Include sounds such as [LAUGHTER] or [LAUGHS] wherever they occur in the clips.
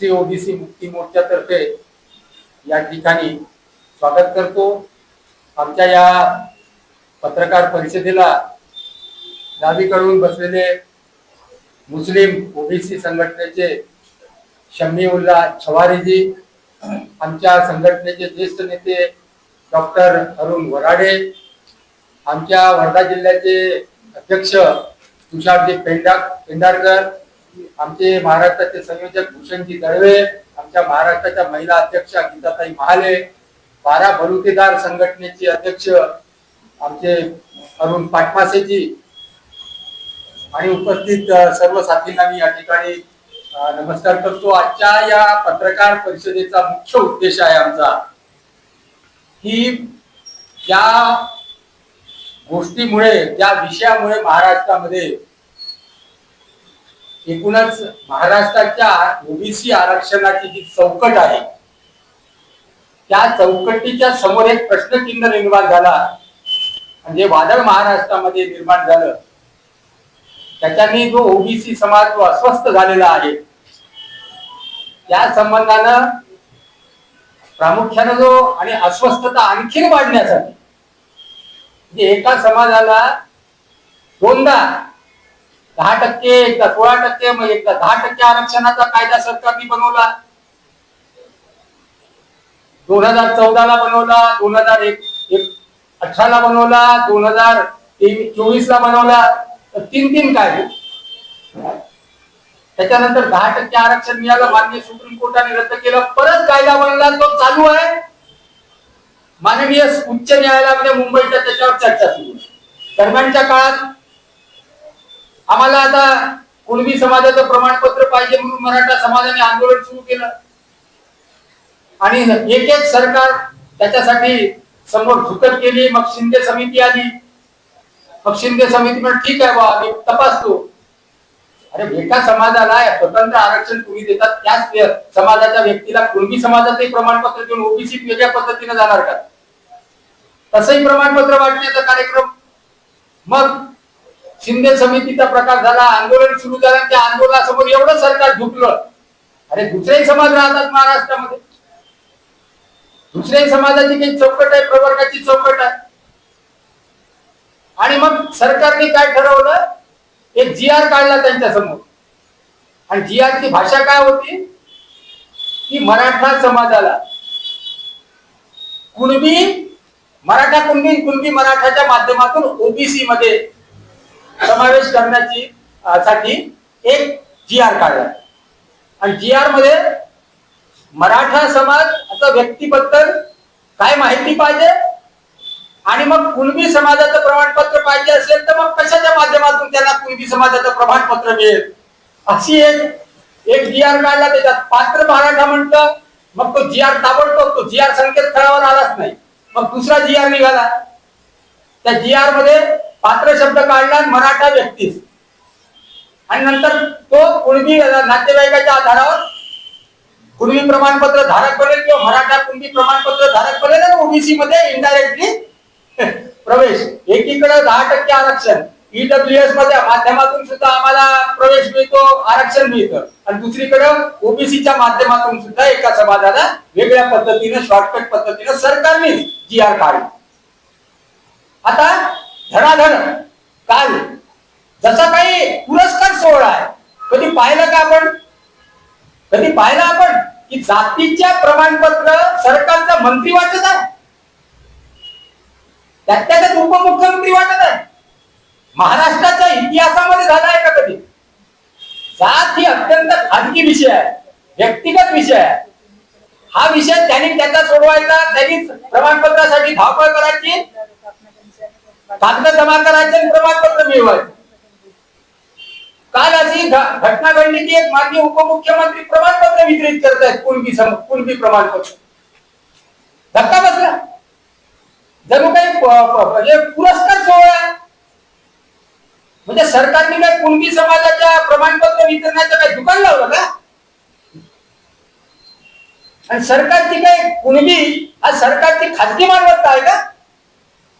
राष्ट्रीय ओबीसी मुक्ती मोर्चातर्फे या ठिकाणी स्वागत करतो. आमच्या या पत्रकार परिषदेला डावीकडून बसलेले मुस्लिम ओबीसी संघटनेचे शम्मी उल्ला छवारीजी आमच्या संघटनेचे ज्येष्ठ नेते डॉक्टर अरुण वराडे आमच्या वर्धा जिल्ह्याचे अध्यक्ष तुषारजी पेंडा पेंढारकर आमचे महाराष्ट्राचे संयोजक भूषणजी दळवे आमच्या महाराष्ट्राच्या महिला अध्यक्षा गीताताई महाले बारा बलुतेदार संघटनेचे अध्यक्ष आमचे अरुण पाटमासेजी आणि उपस्थित सर्व साथींना मी या ठिकाणी नमस्कार करतो. आजच्या या पत्रकार परिषदेचा मुख्य उद्देश आहे आमचा की ज्या गोष्टीमुळे ज्या विषयामुळे महाराष्ट्रामध्ये एकूणच महाराष्ट्राच्या ओबीसी आरक्षणाची जी चौकट आहे त्या चौकटीच्या समोर एक प्रश्नचिन्ह निर्माण झाला. म्हणजे वादळ महाराष्ट्रामध्ये निर्माण झालं. त्याच्यानी जो ओबीसी समाज जो अस्वस्थ झालेला आहे. त्या संबंधानं प्रामुख्यानं जो आणि अस्वस्थता आणखीन वाढण्यासाठी म्हणजे एका समाजाला दोनदा दहा टक्के एकदा सोळा टक्के मग एकदा दहा टक्के आरक्षणाचा कायदा सरकारने बनवला. दोन हजार चौदाला बनवला दोन हजार एक एक अठराला बनवला दोन हजार चोवीस ला बनवला. तर तीन तीन कायदे त्याच्यानंतर दहा टक्के आरक्षण मिळालं माननीय सुप्रीम कोर्टाने रद्द केलं. परत कायदा बनला तो चालू आहे. माननीय उच्च न्यायालयामध्ये मुंबईच्या त्याच्यावर चर्चा सुरू दरम्यानच्या काळात आम्हाला आता कुणबी समाजाचं प्रमाणपत्र पाहिजे म्हणून मराठा समाजाने आंदोलन सुरू केलं. आणि एक एक सरकार त्याच्यासाठी समोर झुकत केली मग शिंदे समिती आली. मग शिंदे समिती म्हणजे ठीक आहे बा आम्ही तपासतो. अरे एका समाजाला स्वतंत्र आरक्षण तुम्ही देतात त्याच समाजाच्या व्यक्तीला कुणबी समाजाचे प्रमाणपत्र देऊन ओबीसी वेगळ्या पद्धतीने जाणार का? तसंही प्रमाणपत्र वाटण्याचा कार्यक्रम. मग शिंदे समितीचा प्रकार झाला आंदोलन सुरू झालं आणि त्या आंदोलनासमोर एवढं सरकार झुकलं. अरे दुसरेही समाज राहतात महाराष्ट्रामध्ये. दुसऱ्याही समाजाची काही चौकट आहे प्रवर्गाची चौकट आहे. आणि मग सरकारने काय ठरवलं? एक जी आर काढला त्यांच्यासमोर आणि जी आर ची भाषा काय होती? की मराठा समाजाला कुणबी मराठा कुणबी कुणबी मराठाच्या माध्यमातून ओबीसी मध्ये समावेश करण्याची साठी एक जी आर काढला आणि जी आरमध्ये मराठा समाज आता व्यक्तीबद्दल काय माहिती पाहिजे? आणि मग कुणबी समाजाचं प्रमाणपत्र पाहिजे असेल तर मग कशाच्या माध्यमातून त्यांना कुणबी समाजाचं प्रमाणपत्र मिळेल? अशी एक एक जी आर काढला त्याच्यात पात्र मराठा म्हणतं मग तो जी आर ताबडतोब तो जी आर संकेतस्थळावर आलाच नाही. मग दुसरा जी आर निघाला. त्या जी आरमध्ये पात्र शब्द काढला मराठा व्यक्तीस. आणि नंतर तो कुणबी नातेवाईकाच्या आधारावर कुणबी प्रमाणपत्र धारक बनेल किंवा मराठा कुणबी प्रमाणपत्र धारक बनेल आणि ओबीसी मध्ये इनडायरेक्टली [LAUGHS] प्रवेश. एकीकडे दहा टक्के आरक्षण. ईडब्ल्यूएसमध्ये माध्यमातून सुद्धा आम्हाला प्रवेश मिळतो आरक्षण मिळतं. आणि दुसरीकडे ओबीसीच्या माध्यमातून सुद्धा एका समाजाला वेगळ्या पद्धतीने शॉर्टकट पद्धतीने सरकारने जी आर काढली. आता धडाधड काल. जसा काही पुरस्कार सोहळा आहे कधी पाहिलं का आपण? कधी पाहिलं आपण की जातीच्या प्रमाणपत्र सरकारचा मंत्री वाटत आहे? त्यात त्याच्यात उपमुख्यमंत्री वाटत आहे. महाराष्ट्राच्या इतिहासामध्ये झाला आहे का कधी? जात ही अत्यंत खाजगी विषय आहे व्यक्तिगत विषय आहे. हा विषय त्यांनी त्याचा सोडवायचा त्यांनी प्रमाणपत्रासाठी धावपळ करायची. कागद जमा करायचे प्रमाणपत्र मिळवायचे. काल अशी घटना घडली की एक माननीय उपमुख्यमंत्री प्रमाणपत्र वितरित करत आहेत कुणबी सम कुणबी प्रमाणपत्र. धक्का बसला. जणू काही म्हणजे पुरस्कार सोहळा. म्हणजे सरकारने काय कुणबी समाजाच्या प्रमाणपत्र वितरणाचं काय दुकान लावलं का? आणि सरकारची काय कुणबी हा सरकारची खाजगी मालमत्ता आहे का?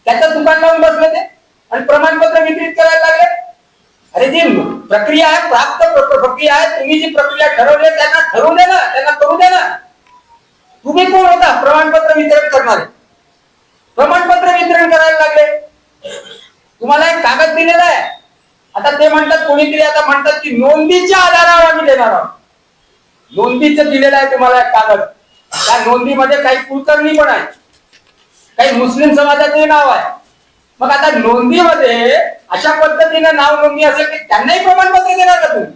त्याचं दुकान लावून बसले ते. आणि प्रमाणपत्र वितरित करायला लागले. अरे जी प्रक्रिया आहे प्राप्त प्रक्रिया आहे तुम्ही जी प्रक्रिया ठरवली त्यांना ठरवू दे ना त्यांना करू दे ना. तुम्ही कोण होता? प्रमाणपत्र वितरण करणारे. प्रमाणपत्र वितरण करायला लागले. तुम्हाला एक कागद दिलेला आहे. आता ते म्हणतात कोणीतरी आता म्हणतात की नोंदीच्या आधारावर आम्ही देणार आहोत. नोंदीचं दिलेलं आहे तुम्हाला एक कागद. त्या नोंदीमध्ये काही कुलकर्णी पण आहे काही मुस्लिम समाजाचे नाव आहे. मग आता नोंदीमध्ये अशा पद्धतीने नाव नोंदणी असेल की त्यांनाही प्रमाणपत्र देणार का तुम्ही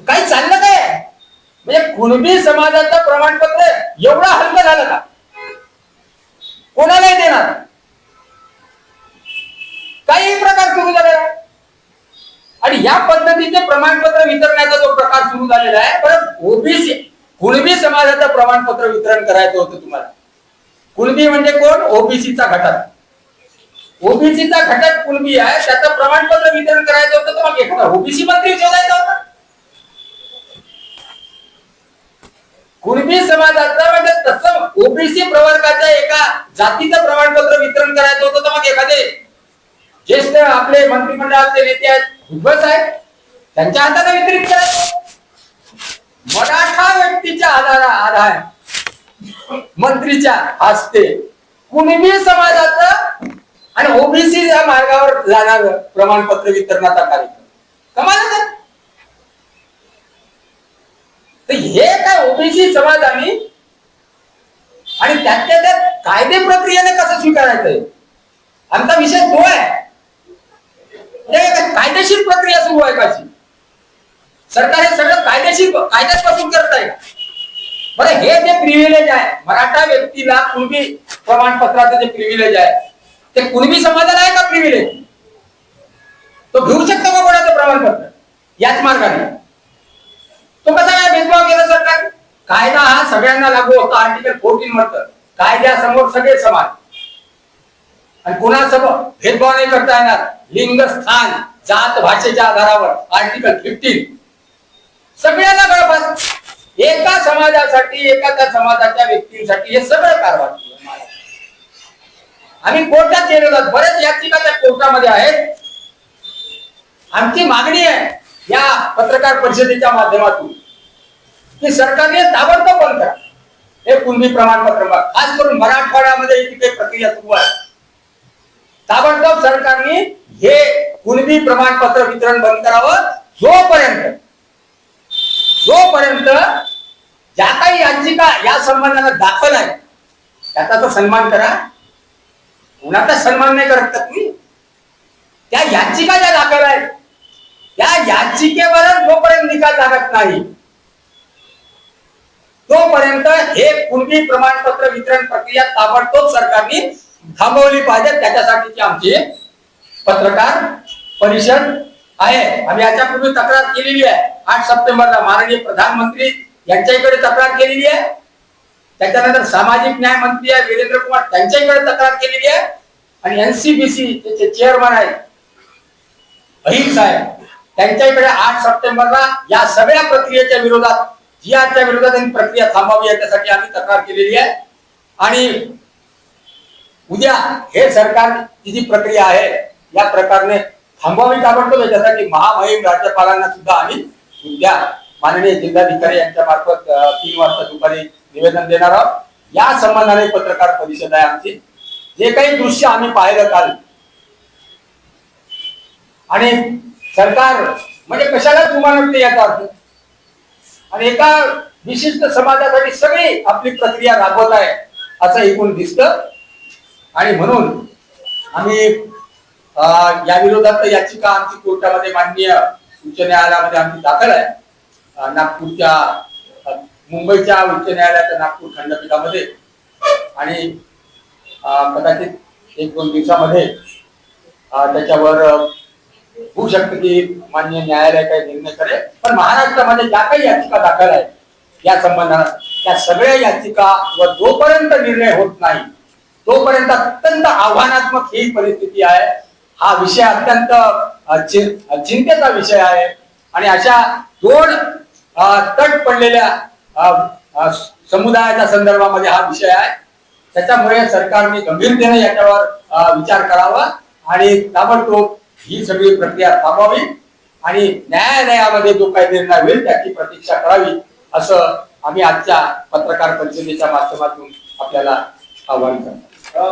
काही चाललं काय? म्हणजे कुणबी समाजाचं प्रमाणपत्र एवढा हलकं झालं का? कोणालाही देणार? काही प्रकार सुरू झालेला आहे. आणि या पद्धतीचे प्रमाणपत्र वितरण्याचा जो प्रकार सुरू झालेला आहे परत ओबीसी कुणबी समाजाचं प्रमाणपत्र वितरण करायचं होतं तुम्हाला. कुणबी म्हणजे कोण? ओबीसीचा घटक. ओबीसीचा घटक कुणबी आहे त्याचं प्रमाणपत्र वितरण करायचं होतं तर मग एखादा ओबीसी मंत्री शोधायचा होता. कुणबी समाजाचं म्हणजे तसं ओबीसी प्रवर्गाच्या एका जातीचं प्रमाणपत्र वितरण करायचं होतं तर मग एखादे ज्येष्ठ आपले मंत्रिमंडळाचे नेते आहेत भुजबळ साहेब त्यांच्या हाताने वितरित करायचं. मराठा व्यक्तीच्या आधारा आधार. मंत्रीच्या हस्ते. कुणबी समाजाचं आणि ओबीसी या मार्गावर जाणार प्रमाणपत्र वितरणाचा कार्यक्रम. कमालच तर हे काय ओबीसी समाज आम्ही? आणि त्यातल्या त्यात कायदे प्रक्रियेने कसं स्वीकारायचंय? आमचा विषय तो आहे. कायदेशीर प्रक्रिया सुरू आहे कशी सरकार हे सगळं कायदेशीर कायद्यापासून करत आहे बरं हे जे प्रिव्हिलेज आहे मराठा व्यक्तीला कुणबी प्रमाणपत्राचं जे प्रिव्हिलेज आहे ते कुणबी समाजाला आहे का प्रिव्हिलेज तो घेऊ शकतो का कोणाचं प्रमाणपत्र? याच मार्गाने. तो कसा काय भेदभाव केला सरकार कायदा हा सगळ्यांना लागू होता आर्टिकल फोर्टीन म्हणतं. कायद्यासमोर सगळे समान. आणि कोणासमोर भेदभाव नाही करता येणार. लिंग स्थान जात भाषेच्या आधारावर आर्टिकल फिफ्टीन सगळ्यांना गळफास. एका समाजासाठी एका समाजाच्या व्यक्तींसाठी हे सगळं कारभार आम्ही कोर्टात गेलेलो बरेच याचिका त्या कोर्टामध्ये आहेत. आमची मागणी आहे या पत्रकार परिषदेच्या माध्यमातून की सरकारने ताबडतोब बंद करा. हे कुणबी प्रमाणपत्र खास करून मराठवाड्यामध्ये ही काही प्रक्रिया सुरू आहे. ताबडतोब सरकारने हे कुणबी प्रमाणपत्र वितरण बंद करावं जोपर्यंत जोपर्यंत ज्या काही याचिका या सन्मानाला दाखल आहे त्याचा तो सन्मान करा. कुणाचा सन्मान नाही करत का तुम्ही? त्या याचिका ज्या दाखल आहेत त्या याचिकेवरच जोपर्यंत निकाल लागत नाही तोपर्यंत हे पूर्वी प्रमाणपत्र वितरण प्रक्रिया ताबडतोब सरकारने थांबवली पाहिजे. त्याच्यासाठीची आमची पत्रकार परिषद आहे. आम्ही याच्यापूर्वी तक्रार केलेली आहे. आठ सप्टेंबरला माननीय प्रधानमंत्री यांच्याकडे तक्रार केलेली आहे. त्याच्यानंतर सामाजिक न्याय मंत्री आहे वीरेंद्र कुमार त्यांच्याकडे तक्रार केलेली आहे. आणि एनसीबीसी त्याचे चेअरमन आहेत अहिर साहेब त्यांच्याकडे आठ सप्टेंबरला या सगळ्या प्रक्रियेच्या विरोधात जी आरच्या विरोधात त्यांनी प्रक्रिया थांबावी याच्यासाठी आम्ही तक्रार केलेली आहे. आणि उद्या हे सरकार जी प्रक्रिया आहे या प्रकारने थांबवावी ताबडतोब याच्यासाठी महामहिम राज्यपालांना सुद्धा आम्ही उद्या माननीय जिल्हाधिकारी यांच्या मार्फत तीन वाजता दुपारी निवेदन देणार आहोत. या संबंधाने पत्रकार परिषद आहे आमची. जे काही दृश्य आम्ही पाहिलं काल आणि सरकार म्हणजे कशाला तुम्हाला याचा अर्थ? आणि एका विशिष्ट समाजासाठी सगळी आपली प्रक्रिया राबवत आहे असं एकूण दिसत. आणि म्हणून आम्ही या विरोधात याचिका आमची कोर्टामध्ये माननीय उच्च न्यायालयामध्ये आमची दाखल आहे. नागपूरच्या मुंबईच्या उच्च न्यायालयाच्या नागपूर खंडपीठामध्ये आणि कदाचित एक दोन दिवसामध्ये त्याच्यावर होऊ शकतं की मान्य न्यायालय काही निर्णय करेल. पण महाराष्ट्रामध्ये ज्या काही याचिका दाखल आहेत या संबंधात त्या सगळ्या याचिका व जोपर्यंत निर्णय होत नाही तोपर्यंत अत्यंत आव्हानात्मक ही परिस्थिती आहे. हा विषय अत्यंत चिंतेचा विषय आहे. आणि अशा दोन तट पडलेल्या समुदायाच्या संदर्भामध्ये हा विषय आहे. त्याच्यामुळे सरकारने गंभीरतेने याच्यावर विचार करावा आणि ताबडतोब ही सगळी प्रक्रिया थांबवावी आणि न्यायालयामध्ये जो काही निर्णय होईल त्याची प्रतीक्षा करावी असं आम्ही आजच्या पत्रकार परिषदेच्या माध्यमातून आपल्याला आव्हान करतो.